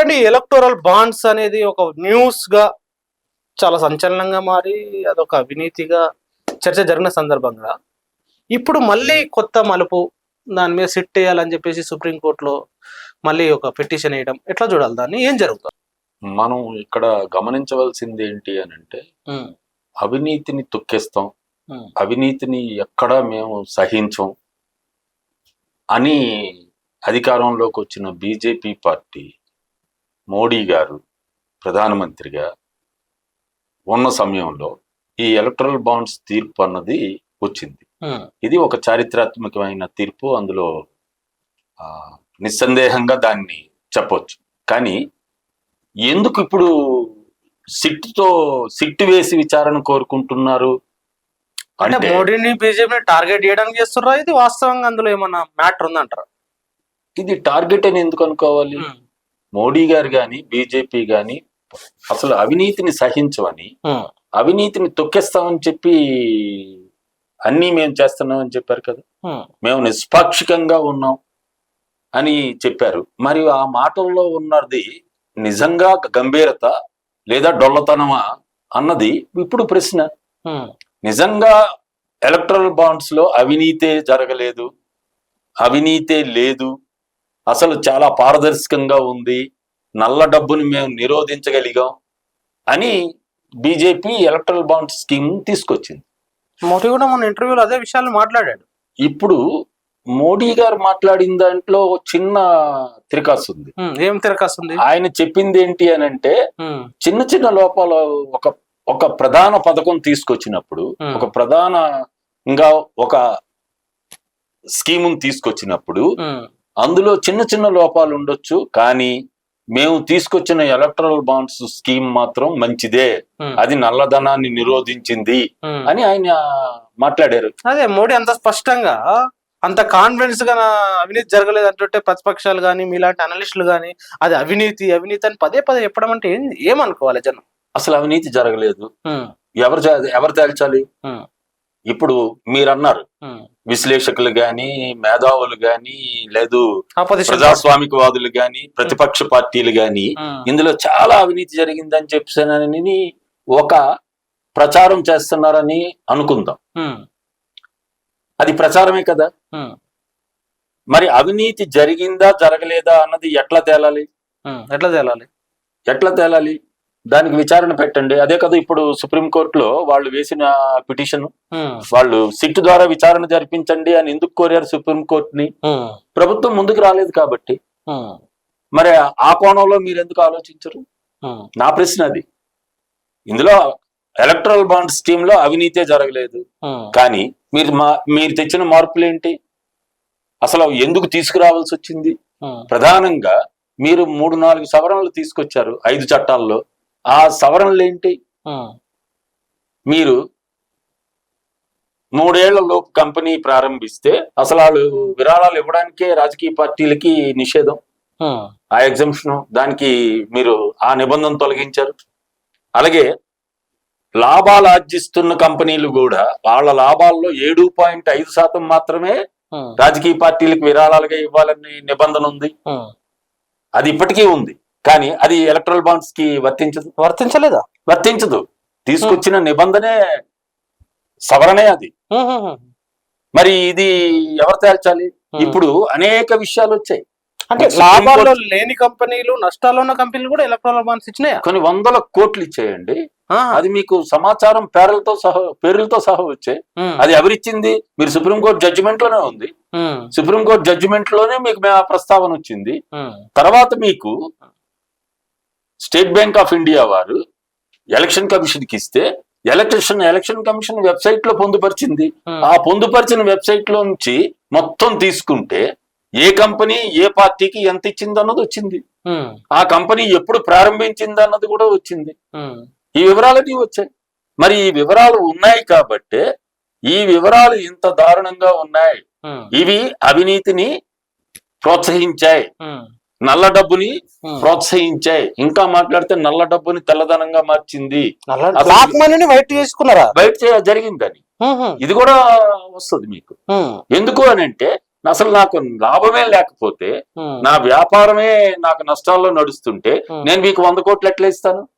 ఏంటంటే electoral bonds అనేది ఒక న్యూస్గా చాలా సంచలనంగా మారి అదొక అవినీతిగా చర్చ జరిగిన సందర్భంగా. ఇప్పుడు మళ్ళీ కొత్త మలుపు దాని మీద సిట్ వేయాలని చెప్పేసి సుప్రీంకోర్టులో మళ్ళీ ఒక పిటిషన్ వేయడం ఎట్లా చూడాలి దాన్ని? ఏం జరుగుతుంది? మనం ఇక్కడ గమనించవలసింది ఏంటి అని అంటే అవినీతిని తొక్కేస్తాం అవినీతిని ఎక్కడా మేము సహించం అని అధికారంలోకి వచ్చిన బీజేపీ పార్టీ మోడీ గారు ప్రధానమంత్రిగా ఉన్న సమయంలో ఈ ఎలక్ట్రల్ బాండ్స్ తీర్పు అన్నది వచ్చింది. ఇది ఒక చారిత్రాత్మకమైన తీర్పు. అందులో నిస్సందేహంగా దాన్ని చెప్పొచ్చు. కానీ ఎందుకు ఇప్పుడు సిట్తో సిట్ వేసి విచారణ కోరుకుంటున్నారు? అంటే మోడీని బీజేపీని టార్గెట్ చేయడానికి చేస్తున్నారా? ఇది వాస్తవంగా అందులో ఏమన్నా మ్యాటర్ ఉందంటారా? ఇది టార్గెట్ అని ఎందుకు అనుకోవాలి? మోడీ గారు కానీ బీజేపీ కానీ అసలు అవినీతిని సహించవని ఉమ్, అవినీతిని తొక్కేస్తామని చెప్పి అన్నీ మేము చేస్తున్నామని చెప్పారు కదా. మేము నిష్పాక్షికంగా ఉన్నాం అని చెప్పారు. మరియు ఆ మాటల్లో ఉన్నది నిజంగా గంభీరత లేదా డొల్లతనమా అన్నది ఇప్పుడు ప్రశ్న. నిజంగా ఎలక్ట్రల్ బాండ్స్లో అవినీతే జరగలేదు అవినీతే లేదు అసలు చాలా పారదర్శకంగా ఉంది. నల్ల డబ్బుని మేము నిరోధించగలిగాం అని బీజేపీ ఎలక్ట్రల్ బాండ్ స్కీమ్ తీసుకొచ్చింది. మోడీ కూడా మన ఇంటర్వ్యూలో అదే విషయాలు మాట్లాడాడు. ఇప్పుడు మోడీ గారు మాట్లాడిన దాంట్లో చిన్న త్రికాసు ఉంది. ఏం తిరగస్తుంది ఆయన చెప్పింది ఏంటి అని అంటే చిన్న చిన్న లోపాలు ఒక ఒక ప్రధాన పథకం తీసుకొచ్చినప్పుడు. ఒక ప్రధానంగా ఒక స్కీమును తీసుకొచ్చినప్పుడు అందులో చిన్న చిన్న లోపాలు ఉండొచ్చు కానీ మేము తీసుకొచ్చిన ఎలక్ట్రల్ బాండ్స్ స్కీమ్ మాత్రం మంచిదే. అది నల్లధనాన్ని నిరోధించింది. అని ఆయన మాట్లాడారు. అదే మోడీ అంత స్పష్టంగా అంత కాన్ఫిడెన్స్గా అవినీతి జరగలేదు అంటుంటే ప్రతిపక్షాలు కానీ మీలాంటి అనలిస్టులు కానీ అది అవినీతి అవినీతి అని పదే పదే చెప్పడం అంటే ఏమనుకోవాలి జనం? అసలు అవినీతి జరగలేదు. ఎవరు ఎవరు తేల్చాలి? ఇప్పుడు మీరు అన్నారు. విశ్లేషకులు గాని మేధావులు గాని లేదు ప్రజాస్వామికవాదులు గాని ప్రతిపక్ష పార్టీలు గాని ఇందులో చాలా అవినీతి జరిగిందని చెప్పానని ఒక ప్రచారం చేస్తున్నారని అనుకుందాం. అది ప్రచారమే కదా? మరి అవినీతి జరిగిందా జరగలేదా అన్నది ఎట్లా తేలాలి. ఎట్లా తేలాలి? ఎట్లా తేలాలి? దానికి విచారణ పెట్టండి. అదే కదా ఇప్పుడు సుప్రీంకోర్టులో వాళ్ళు వేసిన పిటిషన్. వాళ్ళు సిట్ ద్వారా విచారణ జరిపించండి అని ఎందుకు కోరారు సుప్రీంకోర్టుని ప్రభుత్వం ముందుకు రాలేదు కాబట్టి. మరి ఆ కోణంలో మీరు ఎందుకు ఆలోచించరు? నా ప్రశ్న అది. ఇందులో ఎలక్ట్రల్ బాండ్ స్కీమ్లో అవినీతే జరగలేదు. కానీ మీరు మా మీరు తెచ్చిన మార్పులు ఏంటి? అసలు ఎందుకు తీసుకురావాల్సి వచ్చింది? ప్రధానంగా మీరు మూడు నాలుగు సవరణలు తీసుకొచ్చారు ఐదు చట్టాల్లో. ఆ సవరణలు ఏంటి మీరు మూడేళ్ళ లోపు కంపెనీ ప్రారంభిస్తే అసలు వాళ్ళు విరాళాలు ఇవ్వడానికే రాజకీయ పార్టీలకి నిషేధం. ఆ. ఎగ్జంప్షన్ దానికి మీరు ఆ నిబంధన తొలగించారు. అలాగే లాభాలు ఆర్జిస్తున్న కంపెనీలు కూడా వాళ్ళ లాభాల్లో ఏడు పాయింట్ ఐదు శాతం మాత్రమే రాజకీయ పార్టీలకు విరాళాలుగా ఇవ్వాలని నిబంధన ఉంది. అది ఇప్పటికీ ఉంది. కానీ అది ఎలక్ట్రల్ బాండ్స్కి వర్తించదు. వర్తించలేదా? వర్తించదు. తీసుకొచ్చిన నిబంధనే సవరణే అది. మరి ఇది ఎవరు తేల్చాలి. ఇప్పుడు అనేక విషయాలు వచ్చాయి. అంటే లాభాల్లో లేని కంపెనీలు నష్టాల్లో ఉన్న కంపెనీలు కూడా ఎలక్ట్రాల్ బాండ్స్ ఇచ్చినాయా? కొన్ని వందల కోట్లు ఇచ్చేయండి. అది మీకు సమాచారం పేర్లతో సహా పేర్లతో సహా వచ్చాయి అది ఎవరిచ్చింది మీరు సుప్రీంకోర్టు జడ్జిమెంట్లోనే ఉంది. సుప్రీంకోర్టు జడ్జిమెంట్లోనే మీకు ఆ ప్రస్తావన వచ్చింది. తర్వాత మీకు స్టేట్ బ్యాంక్ ఆఫ్ ఇండియా వారు ఎలక్షన్ కమిషన్కి ఇస్తే ఎలక్షన్ ఎలక్షన్ కమిషన్ వెబ్సైట్లో పొందుపరిచింది. ఉమ్. ఆ పొందుపరిచిన వెబ్సైట్లో నుంచి మొత్తం తీసుకుంటే ఏ కంపెనీ ఏ పార్టీకి ఎంత ఇచ్చింది అన్నది వచ్చింది. ఉమ్, ఆ కంపెనీ ఎప్పుడు ప్రారంభించింది అన్నది కూడా వచ్చింది. ఉమ్, ఈ వివరాలన్నీ వచ్చాయి. మరి ఈ వివరాలు ఉన్నాయి కాబట్టే ఈ వివరాలు ఇంత దారుణంగా ఉన్నాయి. ఇవి అవినీతిని ప్రోత్సహించాయి. నల్ల డబ్బుని. ప్రోత్సహించాయి ఇంకా మాట్లాడితే నల్ల డబ్బుని తెల్లదనంగా మార్చింది. వైట్ చేసుకున్నారా? బయట చే- జరిగిందని. ఇది కూడా వస్తుంది మీకు. ఎందుకు అని అంటే అసలు నాకు లాభమే లేకపోతే నా వ్యాపారమే నాకు నష్టాల్లో నడుస్తుంటే. నేను మీకు వంద కోట్లు ఎట్లా ఇస్తాను?